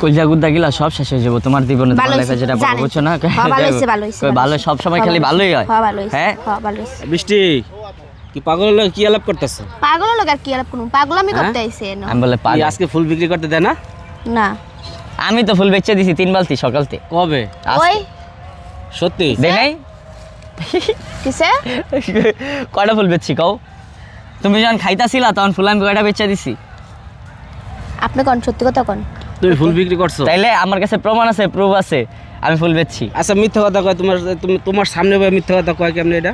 কলজা গুদ্দা গিলা সব শেষ হয়ে যাব। তোমার জীবনে তোমার যেটা বুঝছ না? হ্যাঁ, ভালো। সব সময় খালি ভালোই হয়। হ্যাঁ হয়েছে হ্যাঁ? হ্যাঁ ভালো হয়েছে। বৃষ্টি কি পাগল হলো কি আলাপ করতেছ? পাগল লোক আর কি আলাপ করুন পাগল আমি? করতে আইছে আমি বলে পাগল। আজকে ফুল বিক্রি করতে দেয় না? না। আমি তো ফুল বেচে দিছি তিন বালতি সকালতে কবে? ওই। সত্যি? দেখ নাই? কিসে? কয়টা ফুল বেচছি কও? তুমি যখন খাইতাছিলা তখন ফুল আমি কয়টা বেচে দিছি? আপনি কোন? সত্যি কথা কোন? তুমি ফুল বিক্রি করছ? তাইলে আমার কাছে প্রমাণ আছে প্রুফ আছে আমি ফুল বেচছি। আচ্ছা মিথ্যা কথা কয় তোমার তুমি তোমার সামনে বয়ে মিথ্যা কথা কয় কেমন এটা?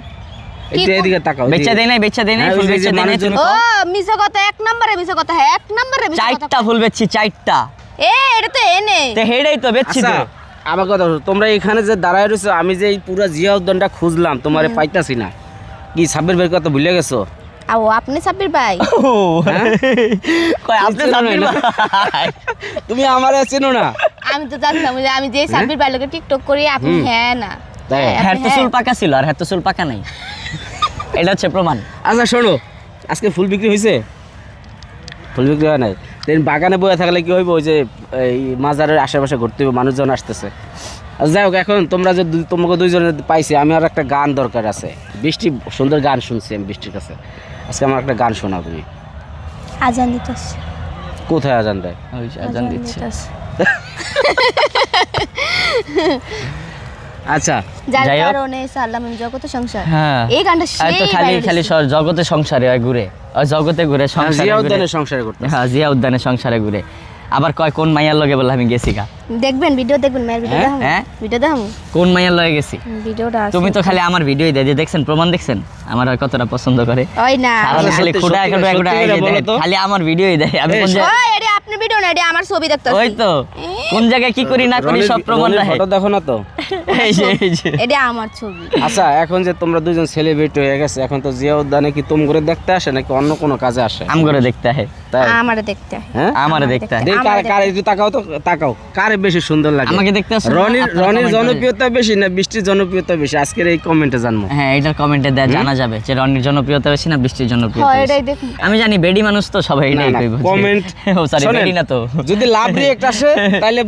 এদিকে তাকাও বেচে। দেই নাই বেচে দেই নাই হ্যাঁ, ফুল বেচে দেই নাই ও মিছা কথা এক নম্বরে মিছা কথা হ্যাঁ এক নম্বরে মিছা কথা চারটা ফুল বেচছি চারটা। এ এটা তো এনে। তে হেডাই তো বেচছি আচ্ছা তো। আমার কথা তোমরা এখানে যে দাঁড়ায় রয়েছো আমি যে এই পুরো জিয়া উদ্যানটা খুঁজলাম তোমারে পাইতাছি না। কি সাব্বির ভাইয়ের কথা ভুলে গেছো? আও আপনি সাব্বির ভাই? হ্যাঁ? কয় আপনি সাব্বির ভাই। তুমি আমারে চেনো না? আমি তো জানতাম যে আমি যে সাব্বির ভাই লোকে টিকটক করি আপনি হ্যাঁ না। হ্যাঁ, হ্যাঁ তো হ্যাঁ। চুল পাকা ছিল আর হ্যাঁ তো চুল পাকা নাই। এটা হচ্ছে প্রমাণ। আচ্ছা শোনো আজকে ফুল বিক্রি হয়েছে ফুল বিক্রি হয় নাই? দেন বাগানে বয়ে থাকলে কি হইব? ওই যে এই মাজারের আশেপাশে ঘুরতে হবে মানুষজন আসতেছে। যাই হোক এখন তোমরা যে দুই- তোমাকে দুইজনে পাইছি আমি আর একটা গান দরকার আছে। বৃষ্টি সুন্দর গান শুনছি আমি বৃষ্টির কাছে। আজকে আমার একটা গান শোনাও তুমি আজান দিতেছে কোথায় আজান দেয়? ওই আজান দিচ্ছে। আচ্ছা যার। কারণে সালাম জগতে সংসার। হ্যাঁ। এই গানটা তো সেই খালি খালি জগতে সংসারে হয় ঘুরে জগতে ঘুরে সংসারে জিয়া ঘুরে। উদ্যানের সংসারে করতে হ্যাঁ জিয়া উদ্যানে সংসারে ঘুরে। আবার কয় কোন মাইয়ার লগে বলে আমি গেছি গা? দেখবেন ভিডিও দেখবেন মায়ের ভিডিও হ্যাঁ? দেখাবো। হ্যাঁ? ভিডিও দেখাবো? কোন মাইয়ার লগে গেছি? ভিডিওটা আছে। তুমি তো খালি আমার ভিডিওই দেয় যে দেখছেন প্রমাণ দেখছেন? আমার আর কতটা পছন্দ করে? ওই না। সারাদিন খালি খোদা একটু একটু খুঁড়া দেয়, তো। খালি আমার ভিডিওই দেয়। আমি কোন জায়গায়- ওই এটা আপনার ভিডিও না এটা আমার ছবি দেখতাছি। ওই তো। কোন জায়গায় কি করি না করি সব প্রমাণ রাখে ফটো দেখো না তো? এই যে এই যে। এটা আমার ছবি। আচ্ছা এখন যে তোমরা দুজন সেলিব্রিটি হয়ে গেছে এখন তো জিয়া উদ্যানে কি তুম করে দেখতে আসে নাকি অন্য কোনো কাজে আসে? আম করে দেখতে হয় তাই? আমার দেখতে হয়। হ্যাঁ? আমারে দেখতে হয় দেখ কার কার একটু তাকাও তো তাকাও। কারে বেশি সুন্দর লাগে? আমাকে দেখতে আসো? রনির রনির জনপ্রিয়তা বেশি না বৃষ্টির জনপ্রিয়তা বেশি? আজকের এই কমেন্টে জানব। হ্যাঁ এটার কমেন্টে দেয়া জানা যাবে যে রনির জনপ্রিয়তা বেশি না বৃষ্টির জনপ্রিয়তা বেশি। এটাই দেখুন। আমি জানি বেডি মানুষ তো সবাই না, এটাই কইব comment ও সরি বেডি না তো। যদি লাভ রিয়েক্ট আসে তাহলে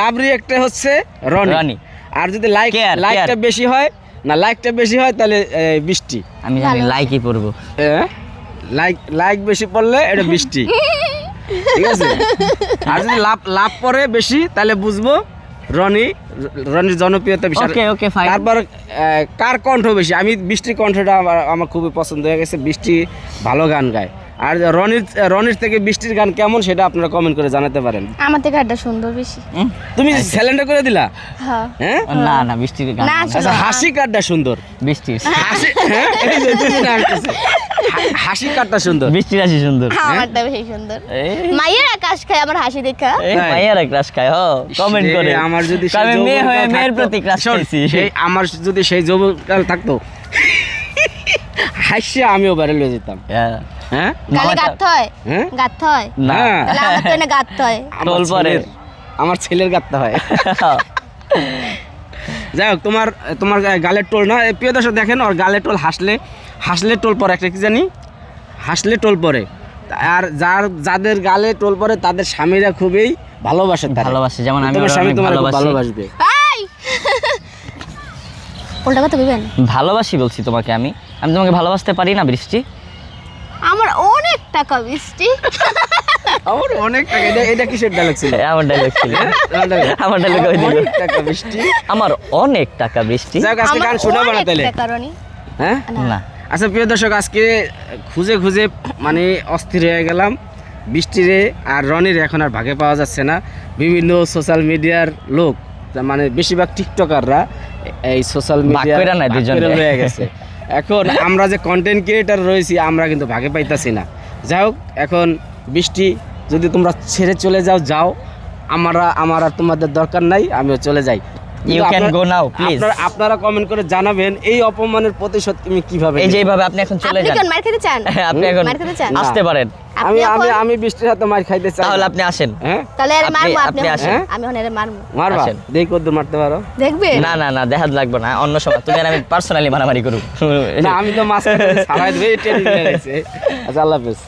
লাভ রিয়েক্টে হচ্ছে রনি। রনি। আর যদি লাইক লাইকটা বেশি হয় না লাইকটা বেশি হয় তাহলে বৃষ্টি। আমি জানি লাইকই পড়ব। লাইক লাইক বেশি পড়লে এটা বৃষ্টি। ঠিক আছে? আর যদি লাভ লাভ পড়ে বেশি তাহলে বুঝব রনি রনির জনপ্রিয়তা বেশি। ওকে ওকে ফাইন তারপর কার কণ্ঠ বেশি? আমি বৃষ্টির কণ্ঠটা আমার আমার খুবই পছন্দ হয়ে গেছে। বৃষ্টি ভালো গান গায়। আর রনির রনির থেকে বৃষ্টির গান কেমন সেটা আপনারা কমেন্ট করে জানাতে পারেন। আমার থেকে একটা সুন্দর বেশি। তুমি স্যালেন্ডার করে দিলা? হ্যাঁ। হ্যাঁ? না না বৃষ্টির গান। আচ্ছা হাসি কার্ডটা সুন্দর। বৃষ্টির হাসি হ্যাঁ? এই যে তুমি না। হাসি কার্ডটা সুন্দর। বৃষ্টির হাসি সুন্দর। আমারটা বেশি সুন্দর। এই। মায়ের আকাশ খায় আমার হাসি দেখা? মাইয়ারা ক্রাশ খায় হ কমেন্ট করে। আমার যদি আমি সেই মেয়ে হয়ে মেয়ের প্রতি ক্রাশ খাইছি। সেই আমার যদি সেই যৌবনকাল থাকতো হাসিয়া আমিও বাইরে লয়ে যেতাম। হ্যাঁ। হ্যাঁ? গালে হয় হ্যাঁ? হয় না। হ্যাঁ। তাহলে আমার তো এনে গাঁথতে হয় টোল পরে। ছেলের আমার ছেলের গাত্তা হয়। যাই হোক তোমার তোমার গালের টোল না। প্রিয় দর্শক দেখেন ওর গালের টোল হাসলে হাসলে টোল পরে। একটা কি জানি? হাসলে টোল পরে। আর যার যাদের গালে টোল পরে তাদের স্বামীরা খুবই ভালোবাসে ভালোবাসে, যেমন আমি ওর স্বামী তোমার ভালোবাসি। ভালোবাসবে। এই! উল্টা কথা বলবেন ভালোবাসি বলছি তোমাকে আমি। আমি তোমাকে ভালোবাসতে পারি না বৃষ্টি। আমার অনেক টাকা বৃষ্টি আমার অনেক টাকা এটা এটা কিসের ডায়লগ ছিল? আমার ডায়লগ ছিল। আমার ডায়লগ ওই দিল টাকা বৃষ্টি আমার অনেক টাকা বৃষ্টি যাই হোক, আজকে গান শোনাবো না তাহলে। হ্যাঁ? না। আচ্ছা প্রিয় দর্শক আজকে খুঁজে খুঁজে মানে অস্থির হয়ে গেলাম। বৃষ্টিরে আর রনির এখন আর ভাগে পাওয়া যাচ্ছে না। বিভিন্ন সোশ্যাল মিডিয়ার লোক মানে বেশিরভাগ টিকটকাররা এই সোশ্যাল মিডিয়া। হয়ে গেছে। এখন আমরা যে কন্টেন্ট ক্রিয়েটার রয়েছি, আমরা কিন্তু ভাগে পাইতাছি না। যাই হোক, এখন বৃষ্টি, যদি তোমরা ছেড়ে চলে যাও যাও। আমারা, আমার আর তোমাদের দরকার নাই, আমিও চলে যাই। Can আপনারা- go now, please. আপনারা- আপনারা কমেন্ট করে জানাবেন এই অপমানের প্রতিশোধ তুমি কীভাবে এই যে নেবে? এইভাবে আপনি এখন চলে আপনি যান। কোন মার খেতে চান? আপনি এখন মার খেতে চান? আসতে পারেন। আমি আমি আমি বৃষ্টির হাতে মার খাইতে চাই। তাহলে না। আপনি আসেন। হ্যাঁ? তাহলে আরে মারবো আপনি আপনি আসেন। আমি এখন এর মারবো। মারবা? আসেন। দেখ কদ্দুর মারতে পারো। দেখবে? না না না দেখা লাগবে না অন্য সময়। তুমি আর আমি পার্সোনালি মারামারি করুক। না আমি তো মাছ ছাড়াই দেবে আচ্ছা আল্লাহ হাফেজ।